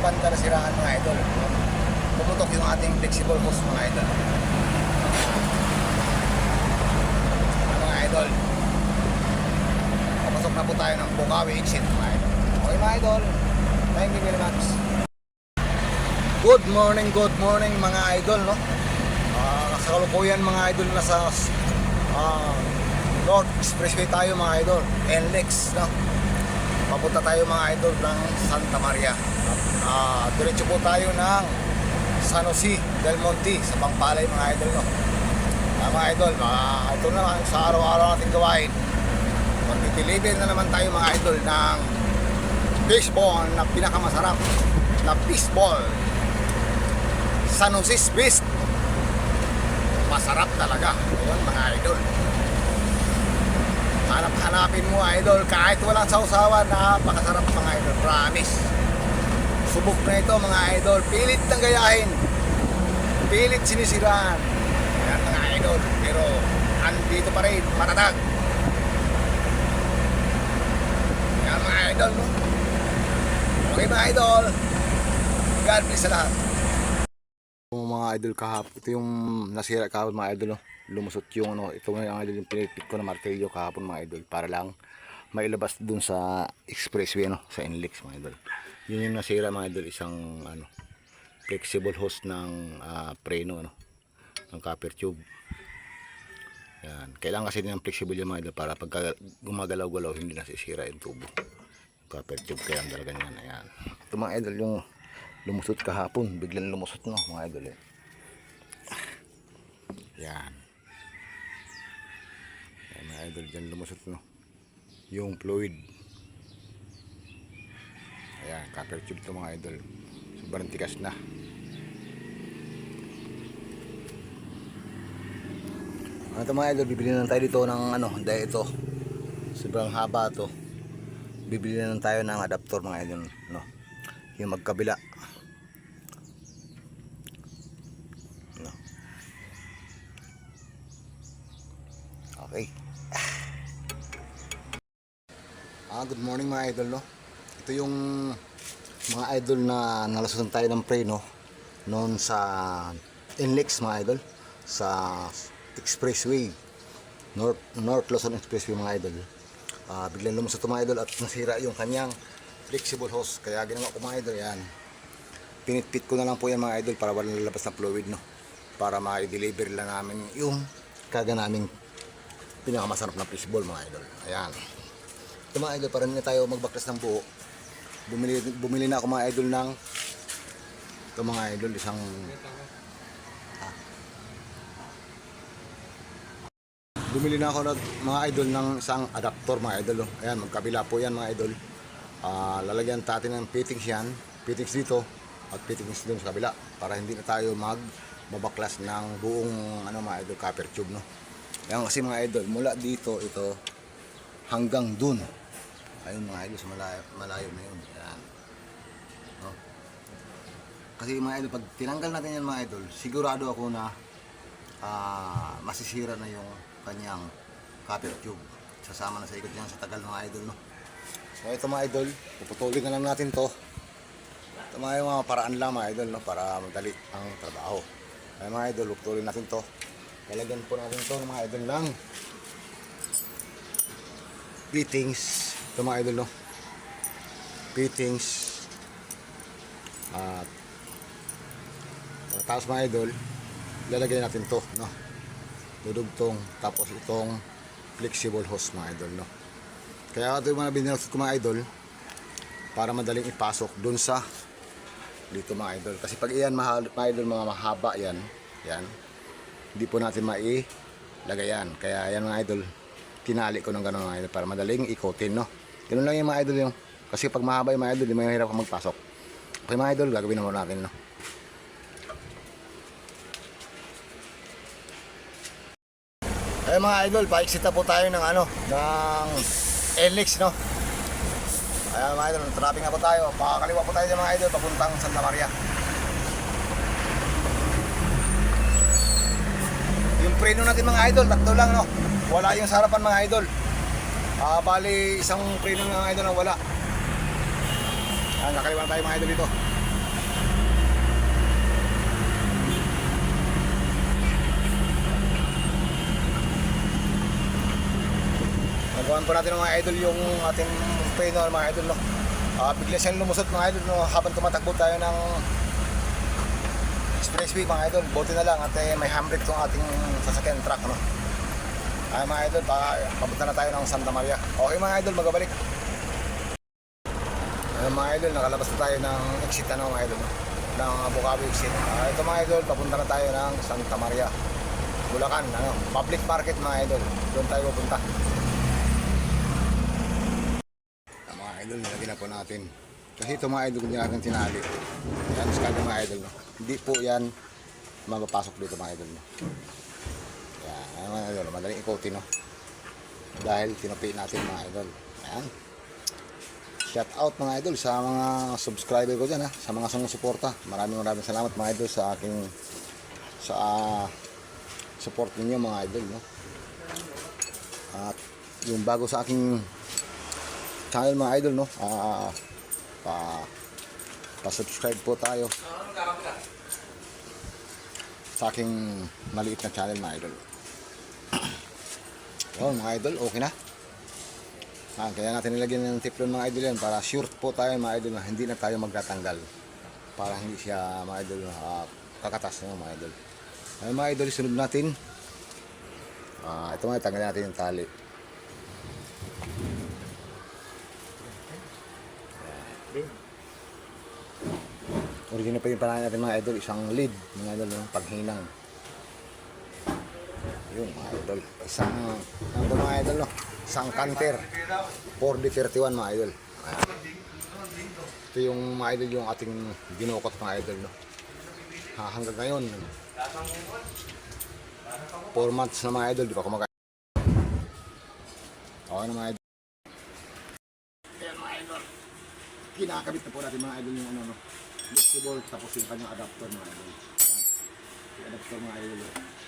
banda na sirahan mga idol. Pumutok yung ating flexible hose mga idol. Mga idol. Papasok na po tayo ng Bukawi exit mga idol. Okay mga idol. Thank you very much. Good morning, good morning mga idol no. Ah, sa kalukuyan mga idol nasa ah, North Expressway tayo mga idol. NLEX no. Papunta tayo mga idol ng Santa Maria. Ah, diretso po tayo ng San Jose del Monte sa Pampalay mga idol no. Ah, mga idol, ah, ito naman sa araw-araw nating gawain. Magtitilibil na naman tayo mga idol ng baseball na pinakamasarap na baseball. San Jose's Beast. Masarap talaga. Ayun mga idol. Hanap-hanapin mo idol kahit walang sausawan napakasarap mga idol. Promise. Subok na ito mga idol. Pilit ng gayahin. Pilit sinisiraan. Yan mga idol. Pero andito pa rin. Matatag. Yan mga idol. No? Okay mga idol. God bless sa lahat. Mga idol kahapon, ito yung nasira kahapon mga idol, no? Lumusot yung ano, ito nga yung idol yung pinipit ko na martilyo kahapon mga idol para lang mailabas dun sa expressway no, sa Inlex mga idol. Yun yung nasira mga idol, isang ano, flexible hose ng ah, preno ano, ng copper tube. Yan. Kailangan kasi din ng flexible yung mga idol para pag gumagalaw-galaw hindi nasisira yung tubo. Yung copper tube kaya ang talaga yan. Ayan. Ito mga idol yung lumusot kahapon. Biglang lumusot no mga idol eh. Yan. Yan mga idol dyan lumusot no. Yung fluid. Ayan, copper tube to mga idol. Sobrang tigas na. Ano to mga idol, bibili na tayo dito ng ano, dahil ito. Sobrang haba to. Bibili na tayo ng adapter mga idol, no. Yung magkabila. No. Okay. Ah, good morning mga idol, no. Ito yung mga idol na nalasutan tayo ng pre, no. Noon sa Inlex mga idol. Sa Expressway. North, North Luzon Expressway mga idol. Ah, biglang lumusot ito mga idol at nasira yung kanyang flexible hose. Kaya ginawa ko mga idol yan. Pinitpit ko na lang po yan mga idol para walang lalabas na fluid no. Para ma-deliver lang namin yung kaga naming pinakamasarap na fishball mga idol. Ayan. Ito mga idol, para na tayo magbaklas ng buo. Bumili, bumili na ako mga idol ng ito mga idol, isang Ah. Bumili na ako ng mga idol ng isang adapter mga idol. Oh. Ayan, magkabila po yan mga idol. Ah, lalagyan natin ng fittings yan. Fittings dito at fittings doon sa kabila para hindi na tayo mag babaklas ng buong ano mga idol copper tube no. Ayan kasi mga idol, mula dito ito hanggang dun. Ayun mga idol, sa malayo, malayo na yun. Ayan. No? Kasi mga idol, pag tinanggal natin yan mga idol, sigurado ako na ah, masisira na yung kanyang copper tube. Sasama na sa ikot yan sa tagal mga idol. No? So ito mga idol, puputulin na lang natin to. Ito mga yung mga paraan lang mga idol, no? para madali ang trabaho. Kaya mga idol, puputulin natin to. Lalagyan po natin to mga idol lang fittings ito mga idol no? Fittings. At tapos mga idol lalagyan natin to no? Dudugtong tapos itong flexible hose mga idol no? Kaya ito yung mga binilot ko mga idol para madaling ipasok dun sa dito mga idol. Kasi pag iyan mahal, mga idol mga mahaba yan yan hindi po natin mailagay yan. Kaya yan mga idol tinali ko ng gano'n mga idol para madaling ikotin no ganun lang yung mga idol yung kasi pag mahaba yung mga idol di mahirap kang magpasok. Okay mga idol gagawin naman natin no? Ay mga idol pa-exit na po tayo ng ano ng Elix no? Ay mga idol traffic na po tayo. Pakakaliwa po tayo ng mga idol papuntang Santa Maria. Yung preno natin mga idol tatlo lang no? Wala yung sarapan mga idol Ah, bali, isang preno na mga idol ang wala. Ah, nakaliwan tayo mga idol dito. Nagawan po natin mga idol yung ating preno mga idol. No? Ah, bigla siyang lumusot mga idol no? habang tumatakbo tayo ng expressway mga idol. Buti na lang at eh, may handbrake tong ating sasakyan truck. No? Ay mga idol, pa, papunta na tayo ng Santa Maria. Okay mga idol, magabalik. Ayun mga idol, nakalabas na tayo ng exit ano mga idol. Ng Bukawi exit. Ah, ito mga idol, papunta na tayo ng Santa Maria. Bulacan, ano, public market mga idol. Doon tayo pupunta. Ah, mga idol, nilagyan na po natin. Kasi ito mga idol, hindi natin tinali. Yan, skado mga idol. Hindi po yan mapapasok dito mga idol. Yan, ano mga idol, madaling ikotin. No? Dahil tinapi natin mga idol. Yan. Shout out mga idol sa mga subscriber ko dyan ha, sa mga sumusuporta. Maraming maraming salamat mga idol sa aking sa ah, support ninyo mga idol no. At yung bago sa aking channel mga idol no, ah, pa pa-subscribe po tayo sa aking maliit na channel mga idol. Oh, mga idol, okay na. Ah, kaya natin nilagyan ng teflon mga idol yan para sure po tayo mga idol na hindi na tayo magtatanggal. Para hindi siya mga idol ah, kakatas na mga idol. Ay mga idol, sunod natin. Ah, ito nga, tanggalin natin yung tali. Original pa yung panahin natin mga idol, isang lead, mga idol, yung paghinang. Yun mga idol, isang, ano ba mga idol, no? isang canter, 4D31 mga idol. Ayan. Ito yung mga idol, yung ating dinukot mga idol, no? Ha, hanggang ngayon, 4 months na mga idol, di pa kumakain. Okay na mga idol. Ayan mga idol. Kinakabit na po natin mga idol yung ano, no? Flexible, tapos yung kanyang adapter mga idol. Yung adapter mga idol.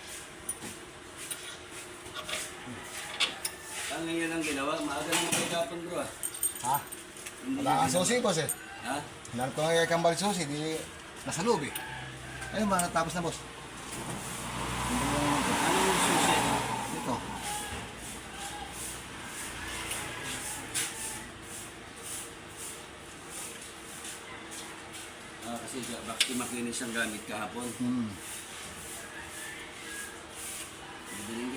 Ang ngayon ang ginawa, maaga naman kay kapon bro ah. Ha? Wala kang susi, boss eh. Ha? Naroon ko nga kang balik susi, di nasa loob eh. Ayun ba, natapos na boss. Anong susi? Ito. Ah, kasi bakit makinis ang gamit kahapon. Hmm.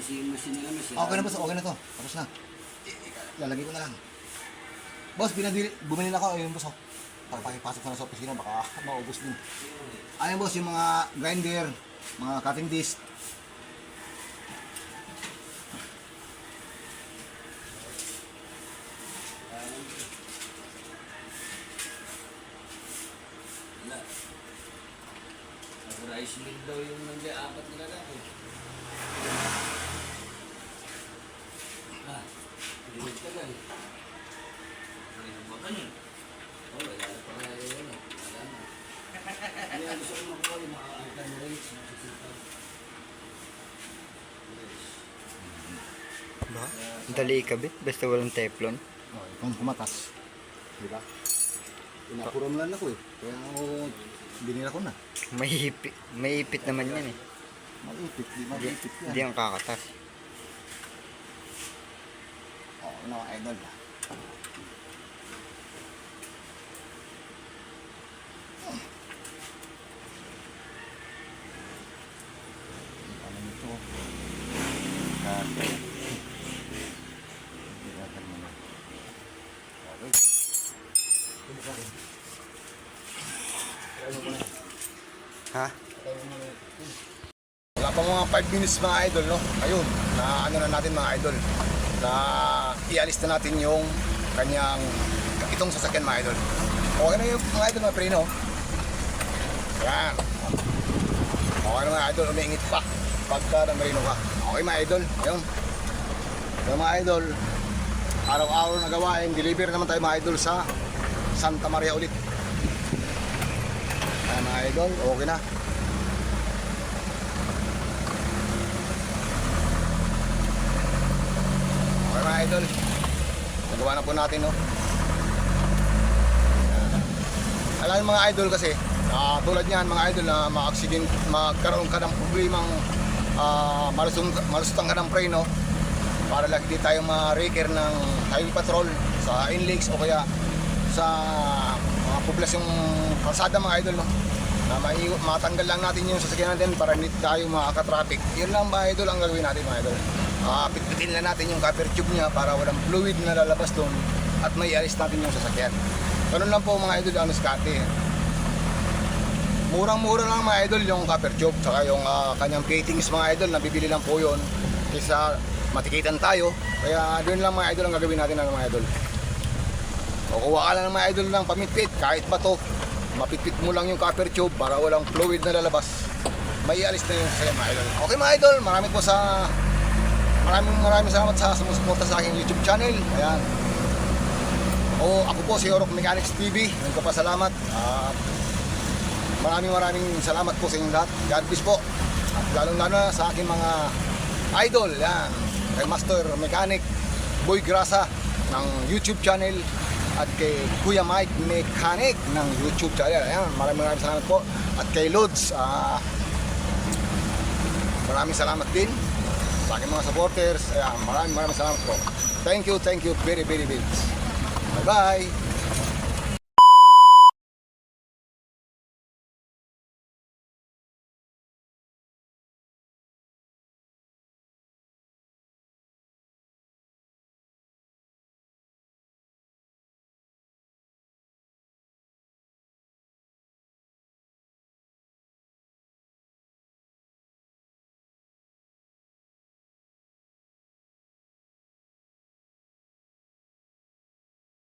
Kasi yung machine nila mas. Okay na boss, okay na to. Tapos na. Lalagay ko na lang. Boss, binadili, bumili na ako. Ayun boss, oh. Para pakipasok ko na sa opisina, baka maubos din. Ayun boss, yung mga grinder, mga cutting disc. Rice mill daw yung nandiyan, apat nila lang eh. Ba? Dali ikabit, basta walang teflon. Oh, kung kumatas. Di ba? Inapuram lang ako eh. Kaya ako, binila ko na. May ipit, may ipit naman yan eh. Malipit, di malipit yan. di ang kakatas. Oo, oh, no, idol. Ano nito? Kaka. Hindi natin mo na. Okay. Hindi ka rin. Kaya mo muna. Ha? Wala pa mga 5 minutes mga idol, no? Ayun, na ano na natin mga idol. Na ialis na natin yung kanyang itong sasakyan mga idol. Okay na yung mga idol, mga preno. Yan. Okay na mga idol, umiingit pa. Pagka na marino ka. Okay mga idol, ayun. Yung mga idol, araw-araw na gawain, deliver naman tayo mga idol sa Santa Maria ulit. Ayan mga idol, okay na. Okay mga idol. Nagawa na po natin no. Alam mga idol kasi, ah, tulad niyan mga idol na ma-accident, magkaroon ka ng problemang uh, malusong, malusutang ka ng preno, para lang hindi tayo ma-raker ng highway patrol sa inleaks o kaya sa mga poblasyong kalsada mga idol no? na matanggal lang natin yung sasakyan natin para hindi tayo makaka-traffic. Yun lang mga idol ang gagawin natin mga idol. Ah, pitpitin lang natin yung copper tube niya para walang fluid na lalabas doon at may alis natin yung sasakyan. Ganun lang po mga idol ang diskarte Murang-mura lang mga idol yung copper tube saka yung ah, kanyang fittings mga idol. Nabibili lang po yun kaysa matikitan tayo. Kaya doon lang mga idol ang gagawin natin ng mga idol o kuha ka lang ng mga idol ng pamitpit kahit ba to mapitpit mo lang yung copper tube para walang fluid na lalabas. May alis na yung sa'yo mga idol. Okay mga idol marami po sa maraming maraming salamat sa sumusuporta sa aking YouTube channel. Ayan. O ako po si Orok Mechanics TV nagpapasalamat at Maraming maraming salamat po sa inyong lahat. God bless po. At lalong lalo sa aking mga idol, yan. Kay Master Mechanic, Boy Grasa ng YouTube channel at kay Kuya Mike Mechanic ng YouTube channel. Ayan, maraming maraming salamat po. At kay Lods, ah, maraming salamat din sa aking mga supporters. Ayan, maraming maraming salamat po. Thank you, thank you very, very, very. Bye-bye.